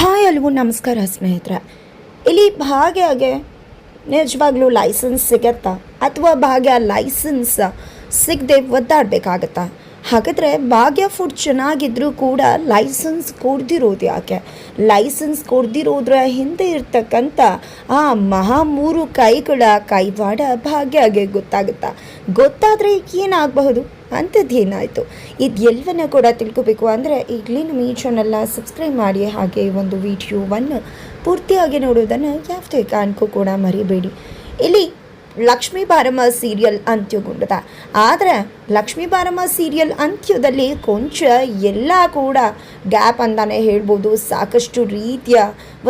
Hi ಅಲ್ವೂ ನಮಸ್ಕಾರ ಸ್ನೇಹಿತರೆ. ಇಲ್ಲಿ ಭಾಗ್ಯಗೆ ನಿಜವಾಗ್ಲೂ ಲೈಸೆನ್ಸ್ ಸಿಗತ್ತಾ? ಅಥವಾ ಭಾಗ್ಯ ಲೈಸೆನ್ಸ್ ಸಿಗದೆ ಒದ್ದಾಡಬೇಕಾಗತ್ತಾ? ಹಾಗಾದರೆ ಭಾಗ್ಯ ಫುಡ್ ಚೆನ್ನಾಗಿದ್ದರೂ ಕೂಡ ಲೈಸೆನ್ಸ್ ಕೊಡ್ದಿರೋದು ಯಾಕೆ? ಲೈಸೆನ್ಸ್ ಕೊಡ್ದಿರೋದ್ರ ಹಿಂದೆ ಇರ್ತಕ್ಕಂಥ ಆ ಮಹಾ ಮೂರು ಕೈಗಳ ಕೈವಾಡ ಭಾಗ್ಯಗೆ ಗೊತ್ತಾಗುತ್ತಾ? ಗೊತ್ತಾದರೆ ಏನಾಗಬಹುದು? ಅಂಥದ್ದೇನಾಯಿತು? ಇದೆಲ್ಲವನ್ನ ಕೂಡ ತಿಳ್ಕೊಬೇಕು ಅಂದರೆ ಈಗಲೇ ನಮ್ಮ ಈ ಚಾನಲ್ನ ಸಬ್ಸ್ಕ್ರೈಬ್ ಮಾಡಿ ಹಾಗೆ ಒಂದು ವಿಡಿಯೋವನ್ನು ಪೂರ್ತಿಯಾಗಿ ನೋಡೋದನ್ನು ಯಾವುದೇ ಕಾರಣಕ್ಕೂ ಕೂಡ ಮರಿಬೇಡಿ. ಇಲ್ಲಿ ಲಕ್ಷ್ಮೀ ಬಾರಮ್ಮ ಸೀರಿಯಲ್ ಅಂತ್ಯಗೊಂಡದ. ಆದರೆ ಲಕ್ಷ್ಮೀ ಬಾರಮ್ಮ ಸೀರಿಯಲ್ ಅಂತ್ಯದಲ್ಲಿ ಕೊಂಚ ಎಲ್ಲ ಕೂಡ ಗ್ಯಾಪ್ ಅಂತಾನೆ ಹೇಳ್ಬೋದು. ಸಾಕಷ್ಟು ರೀತಿಯ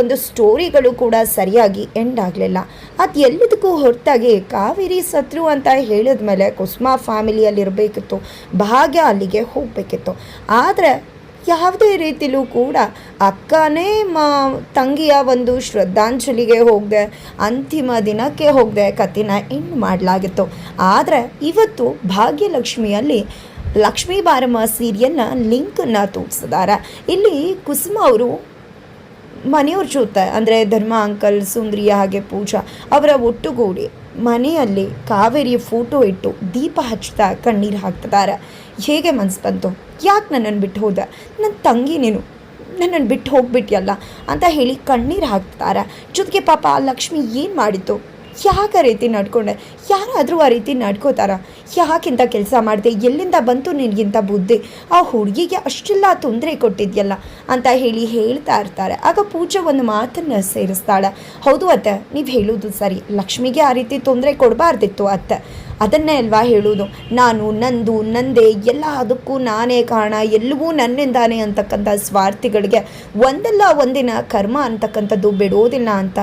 ಒಂದು ಸ್ಟೋರಿಗಳು ಕೂಡ ಸರಿಯಾಗಿ ಎಂಡ್ ಆಗಲಿಲ್ಲ. ಅದು ಎಲ್ಲದಕ್ಕೂ ಹೊರತಾಗಿ ಕಾವೇರಿ ಸತ್ರು ಅಂತ ಹೇಳಿದ ಮೇಲೆ ಕುಸುಮಾ ಫ್ಯಾಮಿಲಿಯಲ್ಲಿರಬೇಕಿತ್ತು ಭಾಗ್ಯ ಅಲ್ಲಿಗೆ ಹೋಗಬೇಕಿತ್ತು. ಆದರೆ ಯಾವುದೇ ರೀತಿಲೂ ಕೂಡ ಅಕ್ಕನೇ ಮಾ ತಂಗಿಯ ಒಂದು ಶ್ರದ್ಧಾಂಜಲಿಗೆ ಹೋಗದೆ, ಅಂತಿಮ ದಿನಕ್ಕೆ ಹೋಗದೆ ಕಥೆನ ಎಂಡ್ ಮಾಡಲಾಗಿತ್ತು. ಆದರೆ ಇವತ್ತು ಭಾಗ್ಯಲಕ್ಷ್ಮಿಯಲ್ಲಿ ಲಕ್ಷ್ಮೀ ಬಾರಮ್ಮ ಸೀರಿಯಲ್ನ ಲಿಂಕನ್ನು ತೋರಿಸಿದ್ದಾರೆ. ಇಲ್ಲಿ ಕುಸುಮ ಅವರು ಮನೆಯವ್ರ ಜೊತೆ, ಅಂದರೆ ಧರ್ಮ ಅಂಕಲ್, ಸುಂದ್ರಿಯ ಹಾಗೆ ಪೂಜಾ ಅವರ ಒಟ್ಟುಗೂಡಿ ಮನೆಯಲ್ಲಿ ಕಾವೇರಿಯ ಫೋಟೋ ಇಟ್ಟು ದೀಪ ಹಚ್ತಾ ಕಣ್ಣೀರು ಹಾಕ್ತಿದ್ದಾರೆ. ಹೇಗೆ ಮನ್ಸು ಬಂತು? ಯಾಕೆ ನನ್ನನ್ನು ಬಿಟ್ಟು ಹೋದ? ನನ್ನ ತಂಗಿ ನೀನು ನನ್ನನ್ನು ಬಿಟ್ಟು ಹೋಗ್ಬಿಟ್ಟಿಯಲ್ಲ ಅಂತ ಹೇಳಿ ಕಣ್ಣೀರು ಹಾಕ್ತಾರೆ ಜೊತೆಗೆ ಪಾಪ ಲಕ್ಷ್ಮಿ ಏನು ಮಾಡಿತ್ತು ಯಾಕೆ ರೀತಿ ನಡ್ಕೊಂಡೆ? ಯಾರಾದರೂ ಆ ರೀತಿ ನಡ್ಕೋತಾರ? ಯಾಕಿಂತ ಕೆಲಸ ಮಾಡಿದೆ? ಎಲ್ಲಿಂದ ಬಂತು ನಿನಗಿಂತ ಬುದ್ಧಿ? ಆ ಹುಡುಗಿಗೆ ಅಷ್ಟೆಲ್ಲ ತೊಂದರೆ ಕೊಟ್ಟಿದ್ಯಲ್ಲ ಅಂತ ಹೇಳಿ ಹೇಳ್ತಾ ಇರ್ತಾರೆ. ಆಗ ಪೂಜೆ ಒಂದು ಮಾತನ್ನು ಸೇರಿಸ್ತಾಳೆ. ಹೌದು ಅತ್ತೆ, ನೀವು ಹೇಳೋದು ಸರಿ. ಲಕ್ಷ್ಮಿಗೆ ಆ ರೀತಿ ತೊಂದರೆ ಕೊಡಬಾರ್ದಿತ್ತು ಅತ್ತೆ. ಅದನ್ನೇ ಅಲ್ವಾ ಹೇಳೋದು? ನಾನು, ನಂದು, ನಂದೇ ಎಲ್ಲ ಅದಕ್ಕೂ ನಾನೇ ಕಾರಣ. ಎಲ್ಲವೂ ನನ್ನಿಂದಾನೆ ಅಂತಕ್ಕಂಥ ಸ್ವಾರ್ಥಿಗಳಿಗೆ ಒಂದಲ್ಲ ಒಂದಿನ ಕರ್ಮ ಅಂತಕ್ಕಂಥದ್ದು ಬಿಡೋದಿಲ್ಲ ಅಂತ.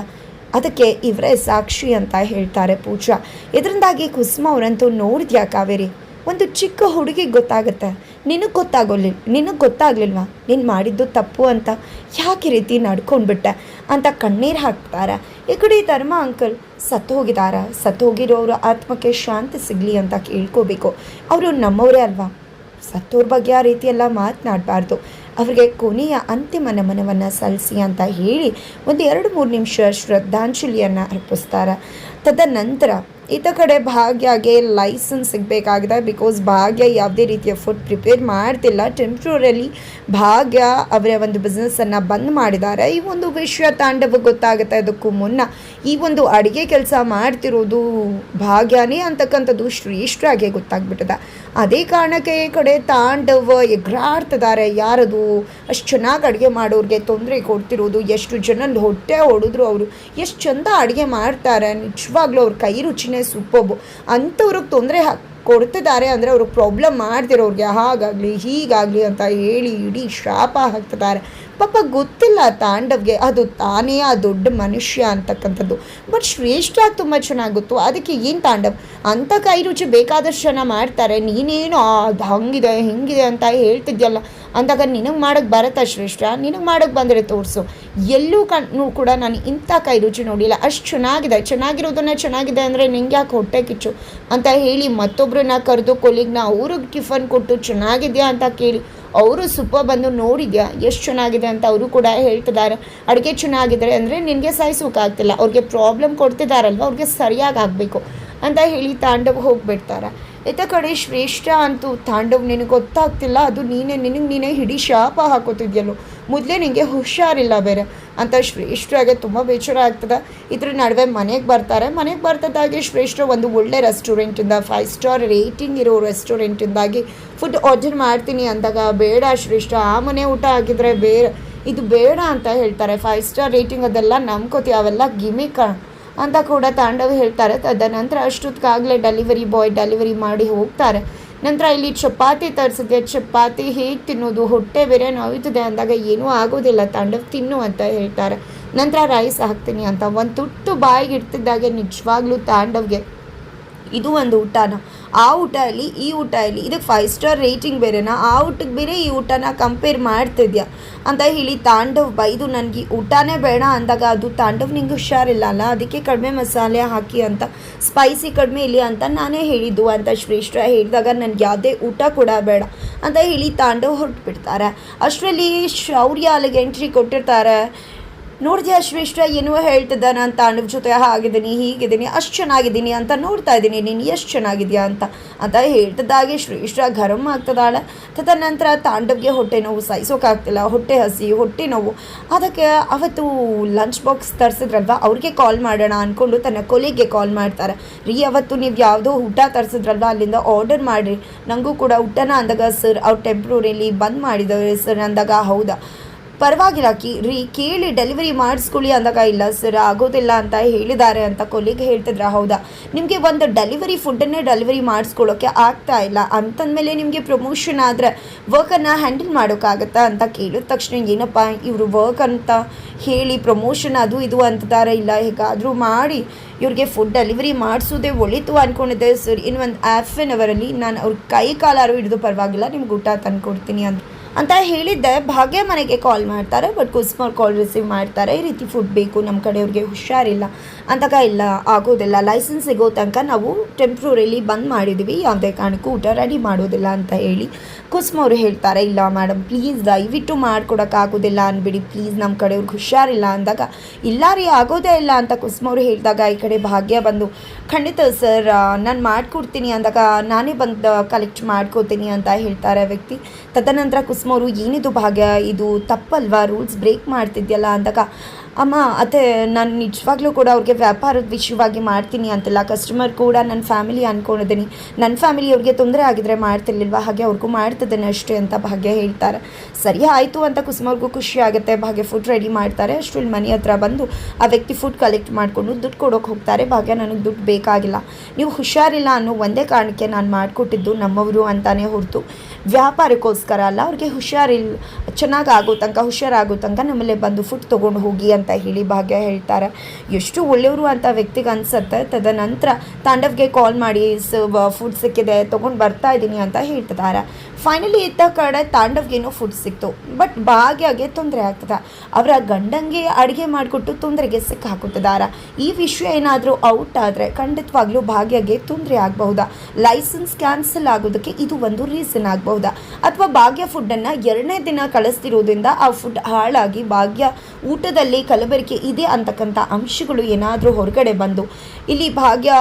ಅದಕ್ಕೆ ಇವರೇ ಸಾಕ್ಷಿ ಅಂತ ಹೇಳ್ತಾರೆ ಪೂಜಾ ಇದರಿಂದಾಗಿ ಕುಸುಮ ಅವರಂತೂ ನೋಡಿದ್ಯಾ ಕಾವೇರಿ? ಒಂದು ಚಿಕ್ಕ ಹುಡುಗಿಗೆ ಗೊತ್ತಾಗುತ್ತೆ. ನಿನಗೆ ಗೊತ್ತಾಗೋಲಿ ನಿನಗೆ ಗೊತ್ತಾಗ್ಲಿಲ್ವಾ? ನೀನು ಮಾಡಿದ್ದು ತಪ್ಪು ಅಂತ. ಯಾಕೆ ರೀತಿ ನಡ್ಕೊಂಡ್ಬಿಟ್ಟೆ? ಅಂತ ಕಣ್ಣೀರು ಹಾಕ್ತಾರೆ. ಈ ಕಡೆ ಧರ್ಮ ಅಂಕಲ್, ಸತ್ತು ಹೋಗಿದಾರ. ಸತ್ತು ಹೋಗಿರೋರು ಆತ್ಮಕ್ಕೆ ಶಾಂತಿ ಸಿಗಲಿ ಅಂತ ಕೇಳ್ಕೋಬೇಕು. ಅವರು ನಮ್ಮವರೇ ಅಲ್ವಾ? ಸತ್ತೋರ ಬಗ್ಗೆ ಆ ರೀತಿ ಎಲ್ಲ ಮಾತನಾಡಬಾರ್ದು. ಅವರಿಗೆ ಕೊನೆಯ ಅಂತಿಮ ನಮನವನ್ನು ಸಲ್ಲಿಸಿ ಅಂತ ಹೇಳಿ ಒಂದು ಎರಡು ಮೂರು ನಿಮಿಷ ಶ್ರದ್ಧಾಂಜಲಿಯನ್ನು ಅರ್ಪಿಸ್ತಾರೆ. ತದನಂತರ ಈತ ಕಡೆ ಭಾಗ್ಯಗೆ ಲೈಸೆನ್ಸ್ ಸಿಗಬೇಕಾಗಿದೆ. ಬಿಕಾಸ್ ಭಾಗ್ಯ ಯಾವುದೇ ರೀತಿಯ ಫುಡ್ ಪ್ರಿಪೇರ್ ಮಾಡ್ತಿಲ್ಲ. ಟೆಂಪ್ರರಿ ಭಾಗ್ಯ ಅವರ ಒಂದು ಬಿಸ್ನೆಸ್ಸನ್ನು ಬಂದ್ ಮಾಡಿದ್ದಾರೆ. ಈ ಒಂದು ವಿಷಯ ತಾಂಡವ ಗೊತ್ತಾಗುತ್ತೆ. ಅದಕ್ಕೂ ಮುನ್ನ ಈ ಒಂದು ಅಡುಗೆ ಕೆಲಸ ಮಾಡ್ತಿರೋದು ಭಾಗ್ಯನೇ ಅಂತಕ್ಕಂಥದ್ದು ಶ್ರೇಷ್ಠರಾಗೆ ಗೊತ್ತಾಗ್ಬಿಟ್ಟದ. ಅದೇ ಕಾರಣಕ್ಕೆ ಈ ಕಡೆ ತಾಂಡವ ಎಗ್ರಾಡ್ತಿದ್ದಾರೆ. ಯಾರದು? ಅಷ್ಟು ಚೆನ್ನಾಗಿ ಅಡುಗೆ ಮಾಡೋರಿಗೆ ತೊಂದರೆ ಕೊಡ್ತಿರೋದು. ಎಷ್ಟು ಜನ ಹೊಟ್ಟೆ ಹೊಡೆದ್ರು ಅವರು. ಎಷ್ಟು ಚಂದ ಅಡುಗೆ ಮಾಡ್ತಾರೆ. ನಿಜವಾಗ್ಲೂ ಅವ್ರ ಕೈ ರುಚಿನೇ ಸೂಪರ್ಬು ಅಂಥವ್ರಿಗೆ ತೊಂದರೆ ಕೊಡ್ತಿದ್ದಾರೆ ಅಂದರೆ ಅವರು ಪ್ರಾಬ್ಲಮ್ ಮಾಡ್ತಿರೋರಿಗೆ ಹಾಗಾಗಲಿ, ಹೀಗಾಗಲಿ ಅಂತ ಹೇಳಿ ಇಡೀ ಶಾಪ ಹಾಕ್ತಿದ್ದಾರೆ. ಪಾಪ ಗೊತ್ತಿಲ್ಲ ತಾಂಡವ್ಗೆ, ಅದು ತಾನೇ ಆ ದೊಡ್ಡ ಮನುಷ್ಯ ಅಂತಕ್ಕಂಥದ್ದು. ಬಟ್ ಶ್ರೇಷ್ಠ ತುಂಬ ಚೆನ್ನಾಗಿ ಗೊತ್ತು ಅದಕ್ಕೆ ಏನು ತಾಂಡವ್? ಅಂಥ ಕೈ ರುಚಿ ಬೇಕಾದಷ್ಟು ಜನ ಮಾಡ್ತಾರೆ. ನೀನೇನು ಅದು ಹಂಗಿದೆ, ಹಿಂಗಿದೆ ಅಂತ ಹೇಳ್ತಿದ್ಯಲ್ಲ. ಅಂದಾಗ ನಿನಗೆ ಮಾಡೋಕ್ಕೆ ಬರುತ್ತಾ ಶ್ರೇಷ್ಠ? ನಿನಗೆ ಮಾಡೋಕ್ಕೆ ಬಂದರೆ ತೋರಿಸು. ಎಲ್ಲೂ ಕಣ್ಣು ಕೂಡ ನಾನು ಇಂಥ ಕೈ ರುಚಿ ನೋಡಿಲ್ಲ. ಅಷ್ಟು ಚೆನ್ನಾಗಿದೆ. ಚೆನ್ನಾಗಿರೋದನ್ನ ಚೆನ್ನಾಗಿದೆ ಅಂದರೆ ನಿಂಗೆ ಯಾಕೆ ಹೊಟ್ಟೆ ಕಿಚ್ಚು? ಅಂತ ಹೇಳಿ ಮತ್ತೊಬ್ಬರನ್ನ ಕರೆದು ಕೊಲಿಗ್ನ ಅವ್ರಿಗೆ ಟಿಫನ್ ಕೊಟ್ಟು ಚೆನ್ನಾಗಿದೆಯಾ? ಅಂತ ಕೇಳಿ, ಅವರು ಸುಪ್ಪ ಬಂದು ನೋಡಿದ್ಯಾ? ಎಷ್ಟು ಚೆನ್ನಾಗಿದೆ? ಅಂತ ಅವರು ಕೂಡ ಹೇಳ್ತಿದ್ದಾರೆ. ಅಡುಗೆ ಚೆನ್ನಾಗಿದ್ದಾರೆ ಅಂದರೆ ನಿನಗೆ ಸಹಿಸೋಕ್ಕಾಗ್ತಿಲ್ಲ ಅವ್ರಿಗೆ ಪ್ರಾಬ್ಲಮ್ ಕೊಡ್ತಿದ್ದಾರಲ್ವ ಅವ್ರಿಗೆ ಸರಿಯಾಗಿ ಆಗಬೇಕು ಅಂತ ಹೇಳಿ ತಾಂಡವ್ ಹೋಗಿಬಿಡ್ತಾರೆ. ಇತ್ತ ಕಡೆ ಶ್ರೇಷ್ಠ ಅಂತೂ ತಾಂಡವ್ ನಿನಗೆ ಗೊತ್ತಾಗ್ತಿಲ್ಲ, ಅದು ನೀನೇ, ನಿನಗೆ ನೀನೇ ಹಿಡಿ ಶಾಪ ಹಾಕೋತಿದ್ಯಲ್ಲೋ. ಮೊದಲೇ ನಿನಗೆ ಹುಷಾರಿಲ್ಲ ಬೇರೆ. ಅಂತ ಶ್ರೇಷ್ಠಾಗೆ ತುಂಬ ಬೇಜಾರ ಆಗ್ತದೆ. ಇದ್ರ ನಡುವೆ ಮನೆಗೆ ಬರ್ತಾರೆ. ಮನೆಗೆ ಬರ್ತದಾಗೆ ಶ್ರೇಷ್ಠ ಒಂದು ಒಳ್ಳೆ ರೆಸ್ಟೋರೆಂಟಿಂದ ಫೈವ್ ಸ್ಟಾರ್ ರೇಟಿಂಗ್ ಇರೋ ರೆಸ್ಟೋರೆಂಟಿಂದಾಗಿ ಫುಡ್ ಆರ್ಡರ್ ಮಾಡ್ತೀನಿ ಅಂದಾಗ, ಬೇಡ ಶ್ರೇಷ್ಠ, ಆ ಮನೆ ಊಟ ಆಗಿದ್ರೆ ಬೇರೆ, ಇದು ಬೇಡ ಅಂತ ಹೇಳ್ತಾರೆ. ಫೈವ್ ಸ್ಟಾರ್ ರೇಟಿಂಗ್ ಅದೆಲ್ಲ ನಂಬ್ಕೋತಿ ಅವೆಲ್ಲ ಗಿಮಿಕ. ಅಂತ ಕೂಡ ತಾಂಡವ್ ಹೇಳ್ತಾರೆ. ತದನಂತರ ಅಷ್ಟೊತ್ತಿಗಾಗಲೇ ಡೆಲಿವರಿ ಬಾಯ್ ಡೆಲಿವರಿ ಮಾಡಿ ಹೋಗ್ತಾರೆ. ನಂತರ ಇಲ್ಲಿ ಚಪಾತಿ ತರಿಸಿದೆ. ಚಪಾತಿ ಹೇಗೆ ತಿನ್ನೋದು? ಹೊಟ್ಟೆ ಬೇರೆ ನೋಯ್ತದೆ ಅಂದಾಗ ಏನೂ ಆಗೋದಿಲ್ಲ. ತಾಂಡವ್ ತಿನ್ನು ಅಂತ ಹೇಳ್ತಾರೆ. ನಂತರ ರೈಸ್ ಹಾಕ್ತೀನಿ ಅಂತ. ಒಂದು ತುಟ್ಟು ಬಾಯಿಗೆ ಇಡ್ತಿದ್ದಾಗೆ ನಿಜವಾಗ್ಲೂ ತಾಂಡವ್ಗೆ. ಇದು ಒಂದು ಊಟನ? ಆ ಊಟ ಇರಲಿ, ಈ ಊಟ ಇರಲಿ, ಇದಕ್ಕೆ ಫೈವ್ ಸ್ಟಾರ್ ರೇಟಿಂಗ್ ಬೇರೆನಾ? ಆ ಊಟಕ್ಕೆ ಬೇರೆ ಈ ಊಟನ ಕಂಪೇರ್ ಮಾಡ್ತಿದ್ಯಾ? ಅಂತ ಹೇಳಿ ತಾಂಡವ್ ಬೈದು ನನಗೆ ಊಟನೇ ಬೇಡ ಅಂದಾಗ ಅದು ತಾಂಡವ್ ನಿಂಗೆ ಹುಷಾರಿಲ್ಲ ಅಲ್ಲ? ಅದಕ್ಕೆ ಕಡಿಮೆ ಮಸಾಲೆ ಹಾಕಿ ಅಂತ ಸ್ಪೈಸಿ ಕಡಿಮೆ ಇಲ್ಲಿ ಅಂತ ನಾನೇ ಹೇಳಿದ್ದು ಅಂತ ಶ್ರೇಷ್ಠ ಹೇಳಿದಾಗ, ನನಗೆ ಯಾವುದೇ ಊಟ ಕೂಡ ಬೇಡ ಅಂತ ಹೇಳಿ ತಾಂಡವ್ ಹೊರಟುಬಿಡ್ತಾರೆ ಅಷ್ಟರಲ್ಲಿ ಶೌರ್ಯ ಅಲ್ಲಿಗೆ ಎಂಟ್ರಿ ಕೊಟ್ಟಿರ್ತಾರೆ. ನೋಡಿದ್ಯಾ ಶ್ರೇಷ್ಠ ಏನೋ ಹೇಳ್ತಿದ್ದಾನೆ ಅಂತ ಅಣ್ಣನ ಜೊತೆ, ಹಾಗಿದ್ದೀನಿ, ಹೀಗಿದ್ದೀನಿ, ಅಷ್ಟು ಚೆನ್ನಾಗಿದ್ದೀನಿ ಅಂತ ನೋಡ್ತಾ ಇದ್ದೀನಿ, ನೀನು ಎಷ್ಟು ಚೆನ್ನಾಗಿದೆಯಾ ಅಂತ. ಅಂತ ಹೇಳ್ತಿದ್ದಾಗೆ ಶ್ರೇಷ್ಠ ಗರಂ ಆಗ್ತದಾಳೆ. ತದನಂತರ ತಾಂಡವ್ಗೆ ಹೊಟ್ಟೆ ನೋವು ಸಹಿಸೋಕ್ಕಾಗ್ತಿಲ್ಲ ಹೊಟ್ಟೆ ಹಸಿ, ಹೊಟ್ಟೆ ನೋವು. ಅದಕ್ಕೆ ಅವತ್ತು ಲಂಚ್ ಬಾಕ್ಸ್ ತರಿಸಿದ್ರಲ್ವ? ಅವ್ರಿಗೆ ಕಾಲ್ ಮಾಡೋಣ ಅಂದ್ಕೊಂಡು ತನ್ನ ಕೊಲೆಗೆ ಕಾಲ್ ಮಾಡ್ತಾರೆ. ರೀ, ಅವತ್ತು ನೀವು ಯಾವುದೋ ಊಟ ತರಿಸಿದ್ರಲ್ವ? ಅಲ್ಲಿಂದ ಆರ್ಡರ್ ಮಾಡಿರಿ. ನನಗೂ ಕೂಡ ಊಟನ ಅಂದಾಗ ಸರ್ ಅವ್ರು ಟೆಂಪ್ರರಿಲಿ ಬಂದ್ ಮಾಡಿದ್ದಾರೆ ಸರ್ ಅಂದಾಗ, ಹೌದಾ? ಪರವಾಗಿಲ್ಲ ಕಿ ರೀ, ಕೇಳಿ ಡೆಲಿವರಿ ಮಾಡಿಸ್ಕೊಳ್ಳಿ ಅಂದಾಗ ಇಲ್ಲ ಸರ್ ಆಗೋದಿಲ್ಲ ಅಂತ ಹೇಳಿದ್ದಾರೆ ಅಂತ ಕೊಲ್ಲಿಗೆ ಹೇಳ್ತಿದ್ರ, ಹೌದಾ? ನಿಮಗೆ ಒಂದು ಡೆಲಿವರಿ ಫುಡ್ಡನ್ನೇ ಡೆಲಿವರಿ ಮಾಡಿಸ್ಕೊಳ್ಳೋಕ್ಕೆ ಆಗ್ತಾ ಇಲ್ಲ. ಅಂತಂದಮೇಲೆ ನಿಮಗೆ ಪ್ರಮೋಷನ್ ಆದರೆ ವರ್ಕನ್ನು ಹ್ಯಾಂಡಲ್ ಮಾಡೋಕ್ಕಾಗತ್ತಾ ಅಂತ ಕೇಳಿದ ತಕ್ಷಣ ಏನಪ್ಪ ಇವರು ವರ್ಕ್ ಅಂತ ಹೇಳಿ ಪ್ರಮೋಷನ್ ಅದು ಇದು ಅಂತಿದ್ದಾರೆ ಇಲ್ಲ, ಹೇಗಾದರೂ ಮಾಡಿ ಇವ್ರಿಗೆ ಫುಡ್ ಡೆಲಿವರಿ ಮಾಡಿಸೋದೇ ಒಳಿತು ಅಂದ್ಕೊಂಡಿದ್ದೆ ಸರ್ ಇನ್ನು ಒಂದು ಆಫ್ ಆನ್ ಅವರಲ್ಲಿ ನಾನು ಅವ್ರ ಕೈ ಕಾಲಾರು ಹಿಡಿದು ಪರವಾಗಿಲ್ಲ, ನಿಮ್ಗೆ ಊಟ ತಂದು ಕೊಡ್ತೀನಿ ಅಂತ ಅಂತ ಹೇಳಿದ್ದೆ. ಭಾಗ್ಯ ಮನೆಗೆ ಕಾಲ್ ಮಾಡ್ತಾರೆ ಬಟ್ ಕುಸ್ಮರ್ ಕಾಲ್ ರಿಸೀವ್ ಮಾಡ್ತಾರೆ. ಈ ರೀತಿ ಫುಡ್ ಬೇಕು ನಮ್ಮ ಕಡೆಯವ್ರಿಗೆ ಹುಷಾರಿಲ್ಲ ಅಂತಾಗ ಇಲ್ಲ, ಆಗೋದಿಲ್ಲ. ಲೈಸೆನ್ಸ್ ಸಿಗೋ ತನಕ ನಾವು ಟೆಂಪ್ರೋರಿಲಿ ಬಂದ್ ಮಾಡಿದ್ದೀವಿ ಯಾವುದೇ ಕಾರಣಕ್ಕೂ ಊಟ ರೆಡಿ ಮಾಡೋದಿಲ್ಲ ಅಂತ ಹೇಳಿ ಕುಸ್ಮವ್ರು ಹೇಳ್ತಾರೆ, ಇಲ್ಲ ಮೇಡಮ್ ಪ್ಲೀಸ್ ದಯವಿಟ್ಟು ಮಾಡ್ಕೊಡೋಕ್ಕಾಗೋದಿಲ್ಲ ಅಂದ್ಬಿಡಿ. ಪ್ಲೀಸ್ ನಮ್ಮ ಕಡೆಯವ್ರಿಗೆ ಹುಷಾರಿಲ್ಲ ಅಂದಾಗ, ಇಲ್ಲ ರೀ, ಆಗೋದೇ ಇಲ್ಲ ಅಂತ ಕುಸ್ಮವ್ರು ಹೇಳಿದಾಗ, ಈ ಕಡೆ ಭಾಗ್ಯ ಬಂದು, ಖಂಡಿತ ಸರ್ ನಾನು ಮಾಡಿಕೊಡ್ತೀನಿ ಅಂದಾಗ, ನಾನೇ ಬಂದು ಕಲೆಕ್ಟ್ ಮಾಡ್ಕೋತೀನಿ ಅಂತ ಹೇಳ್ತಾರೆ ವ್ಯಕ್ತಿ. ತದನಂತರ ಕುಸುಮವರು ಏನಿದು ಭಾಗ್ಯ? ಇದು ತಪ್ಪಲ್ವಾ? ರೂಲ್ಸ್ ಬ್ರೇಕ್ ಮಾಡ್ತಿದ್ಯಲ್ಲ ಅಂದಾಗ ಅಮ್ಮ, ಅತ್ತೆ, ನಾನು ನಿಜವಾಗ್ಲೂ ಕೂಡ ಅವ್ರಿಗೆ ವ್ಯಾಪಾರದ ವಿಷಯವಾಗಿ ಮಾಡ್ತೀನಿ ಅಂತಲ್ಲ. ಕಸ್ಟಮರ್ ಕೂಡ ನನ್ನ ಫ್ಯಾಮಿಲಿ ಅಂದ್ಕೊಂಡಿದ್ದೀನಿ ನನ್ನ ಫ್ಯಾಮಿಲಿ ಅವ್ರಿಗೆ ತೊಂದರೆ ಆಗಿದ್ರೆ ಮಾಡ್ತಿರ್ಲಿಲ್ವಾ? ಹಾಗೆ ಅವ್ರಿಗೂ ಮಾಡ್ತಿದ್ದೇನೆ ಅಷ್ಟೇ ಅಂತ ಭಾಗ್ಯ ಹೇಳ್ತಾರೆ. ಸರಿ, ಆಯಿತು ಅಂತ ಕುಸುಮವ್ರಿಗೂ ಖುಷಿ ಆಗುತ್ತೆ. ಭಾಗ್ಯ ಫುಡ್ ರೆಡಿ ಮಾಡ್ತಾರೆ. ಅಷ್ಟರಲ್ಲಿ ಮನೆ ಹತ್ರ ಬಂದು ಆ ವ್ಯಕ್ತಿ ಫುಡ್ ಕಲೆಕ್ಟ್ ಮಾಡಿಕೊಂಡು ದುಡ್ಡು ಕೊಡೋಕೆ ಹೋಗ್ತಾರೆ. ಭಾಗ್ಯ ನನಗೆ ದುಡ್ಡು ಬೇಕಾಗಿಲ್ಲ. ನೀವು ಹುಷಾರಿಲ್ಲ ಅನ್ನೋ ಒಂದೇ ಕಾರಣಕ್ಕೆ ನಾನು ಮಾಡಿಕೊಟ್ಟಿದ್ದು ನಮ್ಮವರು ಅಂತಾನೆ ಹೊರತು. ವ್ಯಾಪಾರಕ್ಕೋಸ್ಕರ ಅಲ್ಲ, ಅವ್ರಿಗೆ ಹುಷಾರಿಲ್ಲ ಚೆನ್ನಾಗಿ ಆಗೋ ತನಕ, ಹುಷಾರಾಗೋ ತನಕ ನಮ್ಮಲ್ಲೇ ಬಂದು ಫುಡ್ ತೊಗೊಂಡು ಹೋಗಿ ಅಂತ ಹೇಳಿ ಭಾಗ್ಯ ಹೇಳ್ತಾರೆ. ಎಷ್ಟು ಒಳ್ಳೆಯವರು ಅಂತ ವ್ಯಕ್ತಿಗೆ ಅನ್ಸುತ್ತೆ. ತದನಂತರ ತಾಂಡವ್ಗೆ ಕಾಲ್ ಮಾಡಿ ಫುಡ್ ಸಿಕ್ಕಿದೆ, ತೊಗೊಂಡು ಬರ್ತಾ ಇದ್ದೀನಿ ಅಂತ ಹೇಳ್ತಿದ್ದಾರೆ. ಫೈನಲಿ ಇದ್ದ ಕಡೆ ತಾಂಡವ್ಗೇನೋ ಫುಡ್ ಸಿಕ್ತು. ಬಟ್ ಭಾಗ್ಯಗೆ ತೊಂದರೆ ಆಗ್ತದೆ. ಅವರ ಗಂಡಂಗೆ ಅಡುಗೆ ಮಾಡಿಕೊಟ್ಟು ತೊಂದರೆಗೆ ಸಿಕ್ಕಾಕುತ್ತಿದ್ದಾರೆ ಈ ವಿಷಯ ಏನಾದರೂ ಔಟ್ ಆದರೆ ಖಂಡಿತವಾಗ್ಲೂ ಭಾಗ್ಯಗೆ ತೊಂದರೆ ಆಗಬಹುದಾ. ಲೈಸೆನ್ಸ್ ಕ್ಯಾನ್ಸಲ್ ಆಗೋದಕ್ಕೆ ಇದು ಒಂದು ರೀಸನ್ ಆಗಬಹುದಾ. ಅಥವಾ ಭಾಗ್ಯ ಫುಡ್ಡನ್ನು ಎರಡನೇ ದಿನ ಕಳಿಸ್ತಿರೋದ್ರಿಂದ ಆ ಫುಡ್ ಹಾಳಾಗಿ ಭಾಗ್ಯ ಊಟದಲ್ಲಿ ಕಲಬೆರಕೆ ಇದೆ ಅಂತಕ್ಕಂಥ ಅಂಶಗಳು ಏನಾದರೂ ಹೊರಗಡೆ ಬಂದು. ಇಲ್ಲಿ ಭಾಗ್ಯ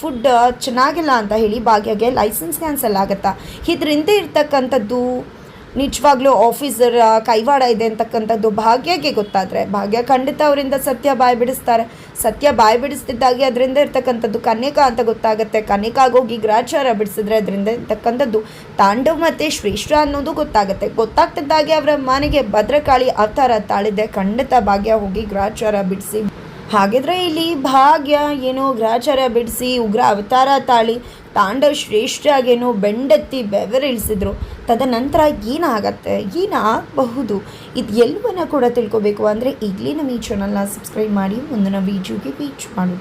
ಫುಡ್ ಚೆನ್ನಾಗಿಲ್ಲ ಅಂತ ಹೇಳಿ ಭಾಗ್ಯಗೆ ಲೈಸೆನ್ಸ್ ಕ್ಯಾನ್ಸಲ್ ಆಗುತ್ತಾ? ಇದರಿಂದ ಇರ್ತಕ್ಕಂಥದ್ದು ನಿಜವಾಗ್ಲೂ ಆಫೀಸರ್ ಕೈವಾಡ ಇದೆ ಅಂತಕ್ಕಂಥದ್ದು ಭಾಗ್ಯಗೆ ಗೊತ್ತಾದರೆ. ಭಾಗ್ಯ ಖಂಡಿತ ಅವರಿಂದ ಸತ್ಯ ಬಾಯಿ ಬಿಡಿಸ್ತಾರೆ. ಸತ್ಯ ಬಾಯಿ ಬಿಡಿಸ್ತಿದ್ದಾಗೆ ಅದರಿಂದ ಇರ್ತಕ್ಕಂಥದ್ದು ಕನ್ಯಕ ಅಂತ ಗೊತ್ತಾಗುತ್ತೆ. ಕನ್ಯಕಾಗೋಗಿ ಗ್ರಾಚಾರ ಬಿಡಿಸಿದ್ರೆ ಅದರಿಂದ ಇರ್ತಕ್ಕಂಥದ್ದು ತಾಂಡವ್ ಮತ್ತು ಶ್ರೇಷ್ಠ ಅನ್ನೋದು ಗೊತ್ತಾಗುತ್ತೆ. ಗೊತ್ತಾಗ್ತಿದ್ದಾಗೆ ಅವರ ಮನೆಗೆ ಭದ್ರಕಾಳಿ ಅವತಾರ ತಾಳಿದೆ. ಖಂಡಿತ ಭಾಗ್ಯ ಹೋಗಿ ಗ್ರಾಚಾರ ಬಿಡಿಸಿ ಹಾಗಿದ್ರೆ ಇಲ್ಲಿ ಭಾಗ್ಯ, ಏನೋ ಗ್ರಾಚಾರ ಬಿಡಿಸಿ, ಉಗ್ರ ಅವತಾರ ತಾಳಿ, ತಾಂಡವ್ ಶ್ರೇಷ್ಠಾಗೇನೋ ಬೆಂಡೆತ್ತಿ ಬೆವರಿಳಿಸಿದ್ರು. ತದನಂತರ ಏನಾಗತ್ತೆ? ಏನಾಗಬಹುದು? ಇದು ಎಲ್ಲವನ್ನ ಕೂಡ ತಿಳ್ಕೊಬೇಕು. ಅಂದರೆ ಈಗಲೇ ನಮ್ಮ ಈ ಚಾನಲ್ನ ಸಬ್ಸ್ಕ್ರೈಬ್ ಮಾಡಿ, ಮುಂದಿನ ವೀಡಿಯೋಗೆ ವೀಚ್ ಮಾಡೋದು.